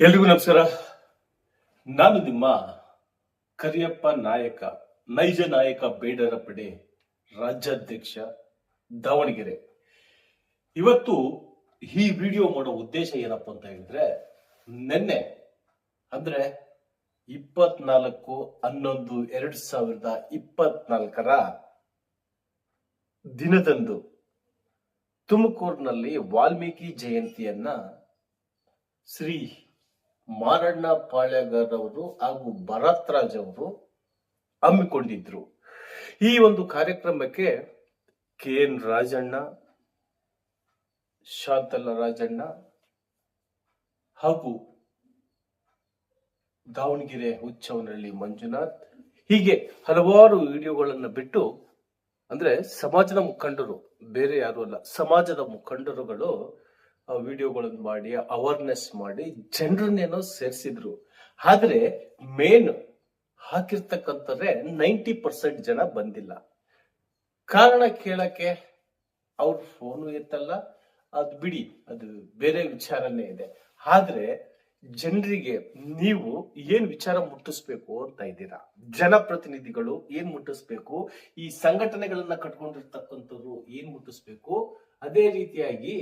ಎಲ್ರಿಗೂ ನಮಸ್ಕಾರ. ನಾನು ನಿಮ್ಮ ಕರಿಯಪ್ಪ ನಾಯಕ, ನೈಜ ನಾಯಕ ಬೇಡರ ಪಡೆ ರಾಜ್ಯಾಧ್ಯಕ್ಷ ದಾವಣಗೆರೆ. ಇವತ್ತು ಈ ವಿಡಿಯೋ ಮಾಡೋ ಉದ್ದೇಶ ಏನಪ್ಪ ಅಂತ ಹೇಳಿದ್ರೆ, ನಿನ್ನೆ ಅಂದ್ರೆ ಇಪ್ಪತ್ನಾಲ್ಕು ಹನ್ನೊಂದು ಎರಡ್ ಸಾವಿರದ ಇಪ್ಪತ್ನಾಲ್ಕರ ದಿನದಂದು ತುಮಕೂರಿನಲ್ಲಿ ವಾಲ್ಮೀಕಿ ಜಯಂತಿಯನ್ನ ಶ್ರೀ ಮಾರಣ್ಣ ಪಾಳ್ಯಗಾರ್ ಅವರು ಹಾಗೂ ಭರತ್ ರಾಜ್ ಅವರು ಹಮ್ಮಿಕೊಂಡಿದ್ರು. ಈ ಒಂದು ಕಾರ್ಯಕ್ರಮಕ್ಕೆ ಕೆ ಎನ್ ರಾಜಣ್ಣ, ಶಾಂತಲ ರಾಜಣ್ಣ ಹಾಗೂ ದಾವಣಗೆರೆ ಹುಚ್ಚವನಹಳ್ಳಿ ಮಂಜುನಾಥ್ ಹೀಗೆ ಹಲವಾರು ವಿಡಿಯೋಗಳನ್ನು ಬಿಟ್ಟು ಅಂದ್ರೆ ಸಮಾಜದ ಮುಖಂಡರು, ಬೇರೆ ಯಾರು ಅಲ್ಲ, ಸಮಾಜದ ಮುಖಂಡರುಗಳು ವಿಡಿಯೋಗಳನ್ನು ಮಾಡಿ ಅವೇರ್ನೆಸ್ ಮಾಡಿ ಜನರನ್ನೇನೋ ಸೇರಿಸಿದ್ರು. ಆದ್ರೆ ಮೇನ್ ಹಾಕಿರ್ತಕ್ಕಂಥದ್ದೇ ನೈಂಟಿ ಪರ್ಸೆಂಟ್ ಜನ ಬಂದಿಲ್ಲ. ಕಾರಣ ಕೇಳಕ್ಕೆ ಅವ್ರ ಫೋನು ಎತ್ತಲ್ಲ, ಅದು ಬಿಡಿ, ಅದು ಬೇರೆ ವಿಚಾರನೇ ಇದೆ. ಆದ್ರೆ ಜನರಿಗೆ ನೀವು ಏನ್ ವಿಚಾರ ಮುಟ್ಟಿಸ್ಬೇಕು ಅಂತ ಇದ್ದೀರಾ? ಜನಪ್ರತಿನಿಧಿಗಳು ಏನ್ ಮುಟ್ಟಿಸ್ಬೇಕು? ಈ ಸಂಘಟನೆಗಳನ್ನ ಕಟ್ಕೊಂಡಿರ್ತಕ್ಕಂಥವ್ರು ಏನ್ ಮುಟ್ಟಿಸ್ಬೇಕು? ಅದೇ ರೀತಿಯಾಗಿ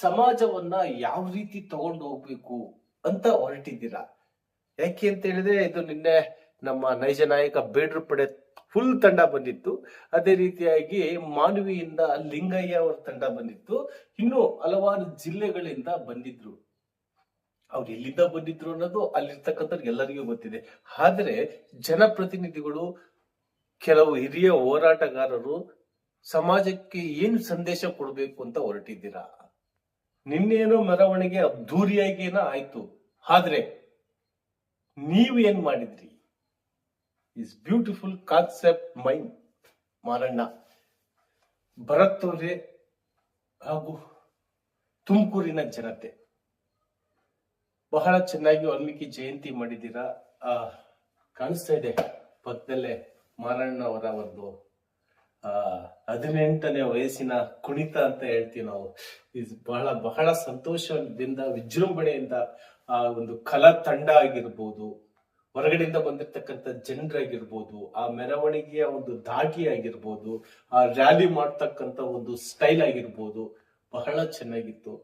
ಸಮಾಜವನ್ನ ಯಾವ ರೀತಿ ತಗೊಂಡು ಹೋಗ್ಬೇಕು ಅಂತ ಹೊರಟಿದ್ದೀರಾ? ಯಾಕೆ ಅಂತ ಹೇಳಿದ್ರೆ ಇದು ನಿನ್ನೆ ನಮ್ಮ ನೈಜ ನಾಯಕ ಬೇಡ್ರ ಪಡೆ ಫುಲ್ ತಂಡ ಬಂದಿತ್ತು. ಅದೇ ರೀತಿಯಾಗಿ ಮಾನವಿಯಿಂದ ಲಿಂಗಯ್ಯ ಅವರ ತಂಡ ಬಂದಿತ್ತು. ಇನ್ನು ಹಲವಾರು ಜಿಲ್ಲೆಗಳಿಂದ ಬಂದಿದ್ರು. ಅವ್ರು ಎಲ್ಲಿಂದ ಬಂದಿದ್ರು ಅನ್ನೋದು ಅಲ್ಲಿರ್ತಕ್ಕಂಥ ಎಲ್ಲರಿಗೂ ಗೊತ್ತಿದೆ. ಆದ್ರೆ ಜನಪ್ರತಿನಿಧಿಗಳು, ಕೆಲವು ಹಿರಿಯ ಹೋರಾಟಗಾರರು ಸಮಾಜಕ್ಕೆ ಏನು ಸಂದೇಶ ಕೊಡಬೇಕು ಅಂತ ಹೊರಟಿದ್ದೀರಾ? ನಿನ್ನೇನೋ ಮೆರವಣಿಗೆ ಅದ್ದೂರಿಯಾಗೇನ ಆಯ್ತು. ಆದ್ರೆ ನೀವು ಏನ್ ಮಾಡಿದ್ರಿ? Is beautiful concept mind Maranna. Bharat ಅವರೇ ಹಾಗೂ ತುಮಕೂರಿನ ಜನತೆ. ಬಹಳ ಚೆನ್ನಾಗಿ ವಾಲ್ಮೀಕಿ ಜಯಂತಿ ಮಾಡಿದ್ದೀರಾ? ಕಾಣಿಸ್ತಾ ಇದೆ ಪಕ್ಕದಲ್ಲೇ ಮಾರಣ್ಣ ಅವರ ಒಂದು ಆ, ಹದಿನೆಂಟನೇ ವಯಸ್ಸಿನ ಕುಣಿತ ಅಂತ ಹೇಳ್ತೀವಿ ನಾವು. ಇದು ಬಹಳ ಬಹಳ ಸಂತೋಷದಿಂದ, ವಿಜೃಂಭಣೆಯಿಂದ ಆ ಒಂದು ಕಲಾ ತಂಡ ಆಗಿರ್ಬೋದು, ಹೊರಗಡೆಯಿಂದ ಬಂದಿರ್ತಕ್ಕಂಥ ಜನರಾಗಿರ್ಬೋದು, ಆ ಮೆರವಣಿಗೆಯ ಒಂದು ದಾಗಿ ಆಗಿರ್ಬೋದು, ಆ ರ್ಯಾಲಿ ಮಾಡ್ತಕ್ಕಂಥ ಒಂದು ಸ್ಟೈಲ್ ಆಗಿರ್ಬೋದು, ಬಹಳ ಚೆನ್ನಾಗಿತ್ತು.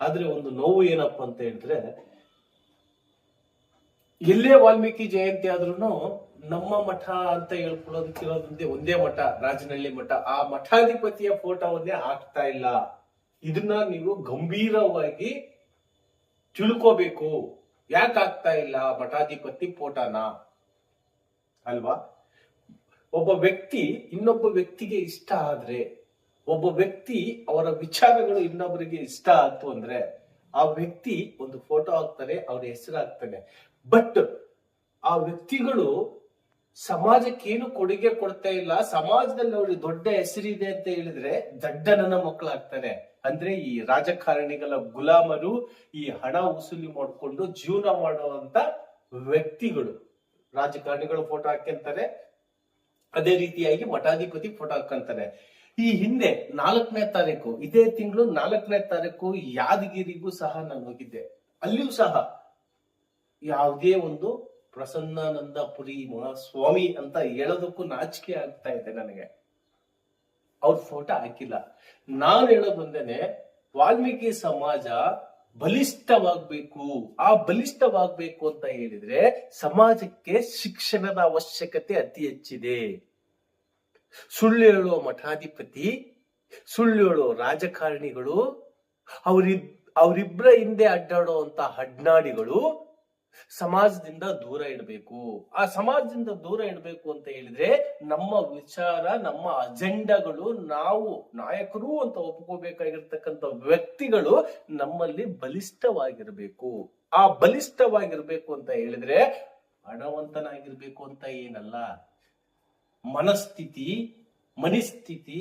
ಆದ್ರೆ ಒಂದು ನೋವು ಏನಪ್ಪಾ ಅಂತ ಹೇಳಿದ್ರೆ ಎಲ್ಲೇ ವಾಲ್ಮೀಕಿ ಜಯಂತಿ ಆದ್ರೂ ನಮ್ಮ ಮಠ ಅಂತ ಹೇಳ್ಕೊಳ್ಳೋದಕ್ಕಿರೋದಂತೆ ಒಂದೇ ಮಠ, ರಾಜನಹಳ್ಳಿ ಮಠ. ಆ ಮಠಾಧಿಪತಿಯ ಫೋಟೋವನ್ನೇ ಹಾಕ್ತಾ ಇಲ್ಲ. ಇದನ್ನ ನೀವು ಗಂಭೀರವಾಗಿ ತಿಳ್ಕೋಬೇಕು. ಯಾಕೆ ಆಗ್ತಾ ಇಲ್ಲ ಮಠಾಧಿಪತಿ ಫೋಟೋನ ಅಲ್ವಾ? ಒಬ್ಬ ವ್ಯಕ್ತಿ ಇನ್ನೊಬ್ಬ ವ್ಯಕ್ತಿಗೆ ಇಷ್ಟ ಆದ್ರೆ, ಒಬ್ಬ ವ್ಯಕ್ತಿ ಅವರ ವಿಚಾರಗಳು ಇನ್ನೊಬ್ಬರಿಗೆ ಇಷ್ಟ ಆಯ್ತು ಅಂದ್ರೆ, ಆ ವ್ಯಕ್ತಿ ಒಂದು ಫೋಟೋ ಹಾಕ್ತಾನೆ ಅವರ ಹೆಸರು ಹಾಕ್ತಾನೆ ಬಟ್ ಆ ವ್ಯಕ್ತಿಗಳು ಸಮಾಜಕ್ಕೆ ಏನು ಕೊಡುಗೆ ಕೊಡ್ತಾ ಇಲ್ಲ, ಸಮಾಜದಲ್ಲಿ ಅವ್ರಿಗೆ ದೊಡ್ಡ ಹೆಸರಿದೆ ಅಂತ ಹೇಳಿದ್ರೆ ದಡ್ಡ ನನ್ನ ಮಕ್ಕಳಾಗ್ತಾರೆ. ಅಂದ್ರೆ ಈ ರಾಜಕಾರಣಿಗಳ ಗುಲಾಮರು ಈ ಹಣ ವಸೂಲಿ ಮಾಡಿಕೊಂಡು ಜೀವನ ಮಾಡುವಂತ ವ್ಯಕ್ತಿಗಳು. ರಾಜಕಾರಣಿಗಳು ಫೋಟೋ ಹಾಕ್ಕೊಂತಾರೆ ಅದೇ ರೀತಿಯಾಗಿ ಮಠಾಧಿಪತಿ ಫೋಟೋ ಹಾಕಂತಾರೆ ಈ ಹಿಂದೆ ನಾಲ್ಕನೇ ತಾರೀಕು, ಇದೇ ತಿಂಗಳು ನಾಲ್ಕನೇ ತಾರೀಕು ಯಾದಗಿರಿಗೂ ಸಹ ನಾನು ಹೋಗಿದ್ದೆ. ಅಲ್ಲಿಯೂ ಸಹ ಯಾವುದೇ ಒಂದು ಪ್ರಸನ್ನಾನಂದ ಪುರಿ ಮಹಾಸ್ವಾಮಿ ಅಂತ ಹೇಳೋದಕ್ಕೂ ನಾಚಿಕೆ ಆಗ್ತಾ ಇದೆ ನನಗೆ. ಅವ್ರ ಫೋಟೋ ಹಾಕಿಲ್ಲ. ನಾನು ಹೇಳೋದು ಒಂದೇನೆ, ವಾಲ್ಮೀಕಿ ಸಮಾಜ ಬಲಿಷ್ಠವಾಗ್ಬೇಕು. ಆ ಬಲಿಷ್ಠವಾಗ್ಬೇಕು ಅಂತ ಹೇಳಿದ್ರೆ ಸಮಾಜಕ್ಕೆ ಶಿಕ್ಷಣದ ಅವಶ್ಯಕತೆ ಅತಿ ಹೆಚ್ಚಿದೆ. ಸುಳ್ಳು ಹೇಳುವ ಮಠಾಧಿಪತಿ, ಸುಳ್ಳು ಹೇಳುವ ರಾಜಕಾರಣಿಗಳು, ಅವರಿಬ್ ಅವರಿಬ್ಬರ ಹಿಂದೆ ಅಡ್ಡಾಡುವಂತ ಹಡ್ನಾಡಿಗಳು ಸಮಾಜದಿಂದ ದೂರ ಇಡಬೇಕು. ಆ ಸಮಾಜದಿಂದ ದೂರ ಇಡಬೇಕು ಅಂತ ಹೇಳಿದ್ರೆ ನಮ್ಮ ವಿಚಾರ, ನಮ್ಮ ಅಜೆಂಡಾಗಳು ನಾವು ನಾಯಕರು ಅಂತ ಒಪ್ಕೋಬೇಕಾಗಿರ್ತಕ್ಕಂಥ ವ್ಯಕ್ತಿಗಳು ನಮ್ಮಲ್ಲಿ ಬಲಿಷ್ಠವಾಗಿರ್ಬೇಕು. ಆ ಬಲಿಷ್ಠವಾಗಿರ್ಬೇಕು ಅಂತ ಹೇಳಿದ್ರೆ ಹಣವಂತನಾಗಿರ್ಬೇಕು ಅಂತ ಏನಲ್ಲ. ಮನಸ್ಥಿತಿ ಮನಸ್ಥಿತಿ,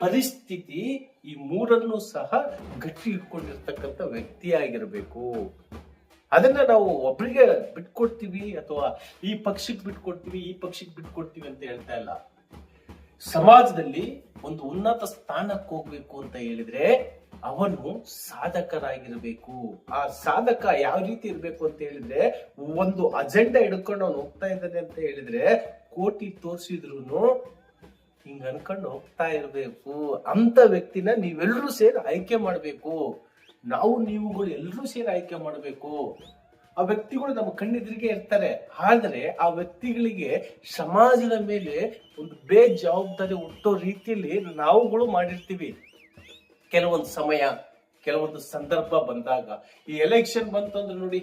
ಪರಿಸ್ಥಿತಿ ಈ ಮೂರನ್ನು ಸಹ ಗಟ್ಟಿ ಇಟ್ಕೊಂಡಿರ್ತಕ್ಕಂಥ ವ್ಯಕ್ತಿಯಾಗಿರ್ಬೇಕು. ಅದನ್ನ ನಾವು ಒಬ್ಬರಿಗೆ ಬಿಟ್ಕೊಡ್ತೀವಿ ಅಥವಾ ಈ ಪಕ್ಷಕ್ಕೆ ಬಿಟ್ಕೊಡ್ತೀವಿ, ಈ ಪಕ್ಷಕ್ಕೆ ಬಿಟ್ಕೊಡ್ತೀವಿ ಅಂತ ಹೇಳ್ತಾ ಇಲ್ಲ. ಸಮಾಜದಲ್ಲಿ ಒಂದು ಉನ್ನತ ಸ್ಥಾನಕ್ಕೆ ಹೋಗ್ಬೇಕು ಅಂತ ಹೇಳಿದ್ರೆ ಅವನು ಸಾಧಕರಾಗಿರ್ಬೇಕು. ಆ ಸಾಧಕ ಯಾವ ರೀತಿ ಇರ್ಬೇಕು ಅಂತ ಹೇಳಿದ್ರೆ ಒಂದು ಅಜೆಂಡಾ ಹಿಡ್ಕೊಂಡು ಅವನು ಹೋಗ್ತಾ ಇದ್ದಾನೆ ಅಂತ ಹೇಳಿದ್ರೆ ಕೋಟಿ ತೋರಿಸಿದ್ರು ಹಿಂಗ ಅನ್ಕೊಂಡು ಹೋಗ್ತಾ ಇರ್ಬೇಕು. ಅಂತ ವ್ಯಕ್ತಿನ ನೀವೆಲ್ಲರೂ ಸೇರಿ ಆಯ್ಕೆ ಮಾಡ್ಬೇಕು. ನಾವು ನೀವುಗಳು ಎಲ್ಲರೂ ಸೇರಿ ಆಯ್ಕೆ ಮಾಡಬೇಕು. ಆ ವ್ಯಕ್ತಿಗಳು ನಮ್ಮ ಕಣ್ಣೆದುರಿಗೆ ಇರ್ತಾರೆ. ಆದರೆ ಆ ವ್ಯಕ್ತಿಗಳಿಗೆ ಸಮಾಜದ ಮೇಲೆ ಒಂದು ಬೇಜವಾಬ್ದಾರಿ ಹುಟ್ಟೋ ರೀತಿಯಲ್ಲಿ ನಾವುಗಳು ಮಾಡಿರ್ತೀವಿ. ಕೆಲವೊಂದು ಸಮಯ, ಕೆಲವೊಂದು ಸಂದರ್ಭ ಬಂದಾಗ ಈ ಎಲೆಕ್ಷನ್ ಬಂತಂದ್ರೆ ನೋಡಿ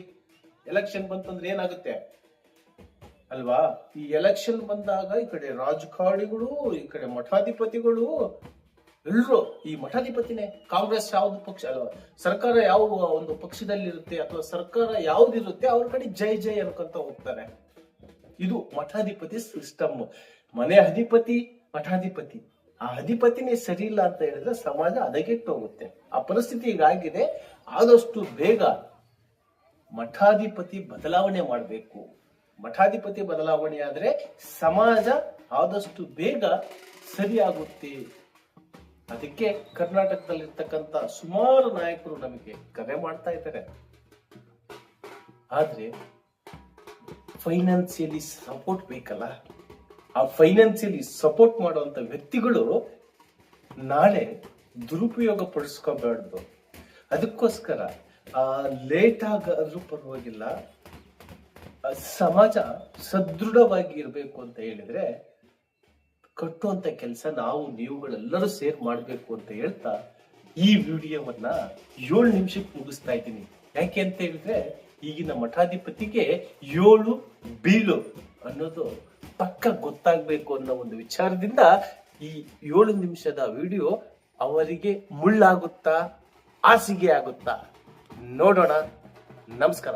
ಎಲೆಕ್ಷನ್ ಬಂತಂದ್ರೆ ಏನಾಗುತ್ತೆ? ಅಲ್ವಾ? ಈ ಎಲೆಕ್ಷನ್ ಬಂದಾಗ ಈ ಕಡೆ ರಾಜಕಾರಣಿಗಳು, ಈ ಕಡೆ ಮಠಾಧಿಪತಿಗಳು ಎಲ್ರು ಈ ಮಠಾಧಿಪತಿನೇ. ಕಾಂಗ್ರೆಸ್ ಯಾವ್ದು ಪಕ್ಷ, ಅಲ್ಲ, ಸರ್ಕಾರ ಯಾವ ಒಂದು ಪಕ್ಷದಲ್ಲಿ ಇರುತ್ತೆ ಅಥವಾ ಸರ್ಕಾರ ಯಾವ್ದಿರುತ್ತೆ, ಅವ್ರ ಕಡೆ ಜೈ ಜೈ ಅನ್ಕೊಂತ ಹೋಗ್ತಾರೆ. ಇದು ಮಠಾಧಿಪತಿ ಸಿಸ್ಟಮ್. ಮನೆ ಅಧಿಪತಿ, ಮಠಾಧಿಪತಿ. ಆ ಅಧಿಪತಿನೇ ಸರಿ ಇಲ್ಲ ಅಂತ ಹೇಳಿದ್ರೆ ಸಮಾಜ ಅದಗೆಟ್ಟು ಹೋಗುತ್ತೆ. ಆ ಪರಿಸ್ಥಿತಿ ಈಗಾಗಿದೆ ಆದಷ್ಟು ಬೇಗ ಮಠಾಧಿಪತಿ ಬದಲಾವಣೆ ಮಾಡಬೇಕು. ಮಠಾಧಿಪತಿ ಬದಲಾವಣೆ ಆದ್ರೆ ಸಮಾಜ ಆದಷ್ಟು ಬೇಗ ಸರಿಯಾಗುತ್ತೆ. ಅದಕ್ಕೆ ಕರ್ನಾಟಕದಲ್ಲಿರ್ತಕ್ಕಂಥ ಸುಮಾರು ನಾಯಕರು ನಮಗೆ ಕರೆ ಮಾಡ್ತಾ ಇದ್ದಾರೆ. ಆದ್ರೆ ಫೈನಾನ್ಸಿಯಲಿ ಸಪೋರ್ಟ್ ಬೇಕಲ್ಲ? ಆ ಫೈನಾನ್ಸಿಯಲಿ ಸಪೋರ್ಟ್ ಮಾಡುವಂತ ವ್ಯಕ್ತಿಗಳು ನಾಳೆ ದುರುಪಯೋಗ ಪಡಿಸ್ಕೋಬಾರ್ದು. ಅದಕ್ಕೋಸ್ಕರ ಲೇಟ್ ಆಗಾದ್ರೂ ಪರವಾಗಿಲ್ಲ ಆ, ಸಮಾಜ ಸದೃಢವಾಗಿ ಇರಬೇಕು ಅಂತ ಹೇಳಿದ್ರೆ ಕಟ್ಟುವಂತ ಕೆಲಸ ನಾವು ನೀವುಗಳೆಲ್ಲರೂ ಸೇರ್ ಮಾಡಬೇಕು ಅಂತ ಹೇಳ್ತಾ ಈ ವಿಡಿಯೋವನ್ನ ಏಳು ನಿಮಿಷಕ್ಕೆ ಮುಗಿಸ್ತಾ ಇದ್ದೀನಿ. ಯಾಕೆ ಅಂತ ಹೇಳಿದ್ರೆ ಈಗಿನ ಮಠಾಧಿಪತಿಗೆ ಏಳು ಬೀಳು ಅನ್ನೋದು ಪಕ್ಕ ಗೊತ್ತಾಗ್ಬೇಕು ಅನ್ನೋ ಒಂದು ವಿಚಾರದಿಂದ ಈ ಏಳು ನಿಮಿಷದ ವಿಡಿಯೋ ಅವರಿಗೆ ಮುಳ್ಳಾಗುತ್ತಾ, ಹಾಸಿಗೆ ಆಗುತ್ತಾ? ನೋಡೋಣ. ನಮಸ್ಕಾರ.